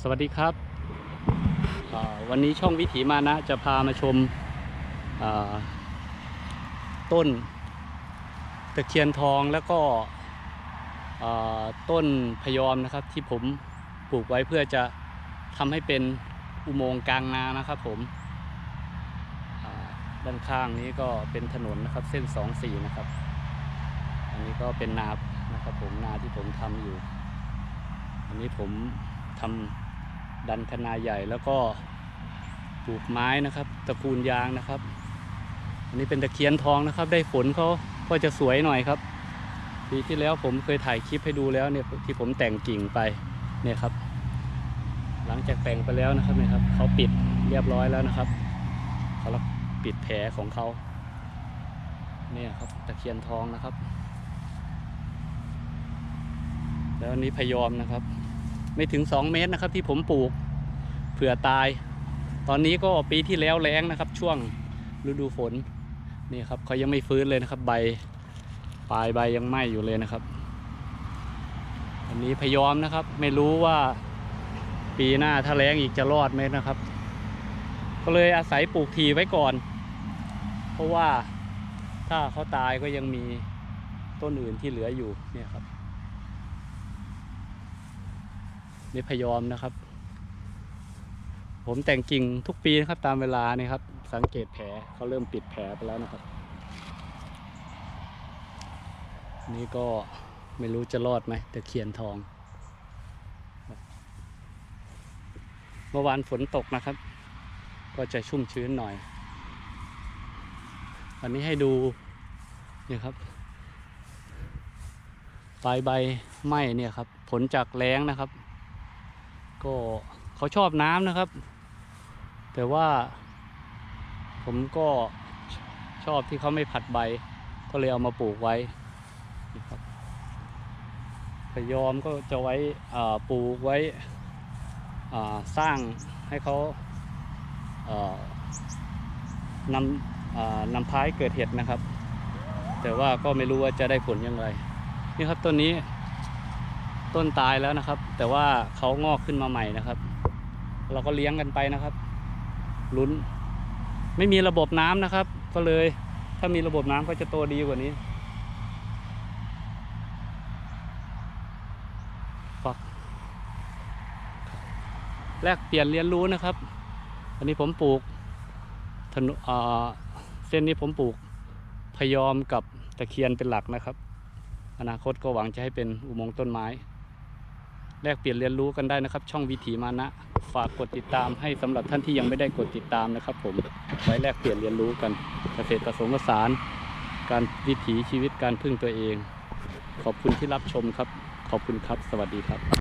สวัสดีครับ วันนี้ช่องวิถีมานะ จะพามาชมต้นตะเคียนทองแล้วก็ต้นพยอมนะครับ ที่ผมปลูกไว้เพื่อจะทำให้เป็นอุโมงค์กลางนานะครับผมด้านข้างนี้ก็เป็นถนนนะครับเส้นสองสี่นะครับ อันนี้ก็เป็นนานะครับผมนาที่ผมทำอยู่ อันนี้ผมทำ ดันคนาใหญ่แล้วก็ปลูกไม้นะครับตระกูลยางนะครับ อันนี้เป็นตะเคียนทองนะครับ ได้ฝนเขาก็จะสวยหน่อยครับ ปีที่แล้วผมเคยถ่ายคลิปให้ดูแล้วเนี่ยที่ผมแต่งกิ่งไปเนี่ยครับ หลังจากแต่งไปแล้วนะครับเนี่ยครับเขาปิดเรียบร้อยแล้วนะครับเขาปิดแผลของเขาเนี่ยครับตะเคียนทองนะครับ แล้วนนี้พยอมนะครับ ไม่ถึง 2 เมตรนะครับที่ผมปลูกเผื่อตาย ตอนนี้ก็ปีที่แล้วแล้งนะครับ ช่วงฤดูฝนนี่ครับเขายังไม่ฟื้นเลยนะครับ ใบปลายใบยังไหม้อยู่เลยนะครับ อันนี้พยอมนะครับ ไม่รู้ว่าปีหน้าถ้าแล้งอีกจะรอดไหมนะครับ ก็เลยอาศัยปลูกทีไว้ก่อน เพราะว่าถ้าเขาตายก็ยังมีต้นอื่นที่เหลืออยู่เนี่ยครับ นี่พยอมนะครับ ผมแต่งกิ่งทุกปีนะครับ ตามเวลานี่ครับ สังเกตแผลเขาเริ่มปิดแผลไปแล้วนะครับ นี่ก็ไม่รู้จะรอดไหมตะเคียนทอง เมื่อวานฝนตกนะครับ ก็จะชุ่มชื้นหน่อย วันนี้ให้ดูนี่ครับปลายใบไหมเนี่ยครับ ผลจากแรงนะครับ ก็เขาชอบน้ำนะครับ แต่ว่าผมก็ชอบที่เขาไม่ผัดใบ ก็เลยเอามาปลูกไว้ครับพยอมก็จะไว้ปลูกไว้สร้างให้เขาอ่านำนำพายเกิดเห็ดนะครับ แต่ว่าก็ไม่รู้ว่าจะได้ผลอย่างไร นี่ครับต้นนี้ ต้นตายแล้วนะครับ แต่ว่าเขางอกขึ้นมาใหม่นะครับ เราก็เลี้ยงกันไปนะครับลุ้น ไม่มีระบบน้ำนะครับ ก็เลยถ้ามีระบบน้ำก็จะโตดีกว่านี้ฝักแลกเปลี่ยนเรียนรู้นะครับ อันนี้ผมปลูกถนเส้นนี้ผมปลูกพยอมกับตะเคียนเป็นหลักนะครับ อนาคตก็หวังจะให้เป็นอุโมงค์ต้นไม้ แลกเปลี่ยนเรียนรู้กันได้นะครับ ช่องวิถีมานะ ฝากกดติดตามให้สำหรับท่านที่ยังไม่ได้กดติดตามนะครับ ผมไว้แลกเปลี่ยนเรียนรู้กันเกษตรผสมผสาน การวิถีชีวิตการพึ่งตัวเอง ขอบคุณที่รับชมครับ ขอบคุณครับ สวัสดีครับ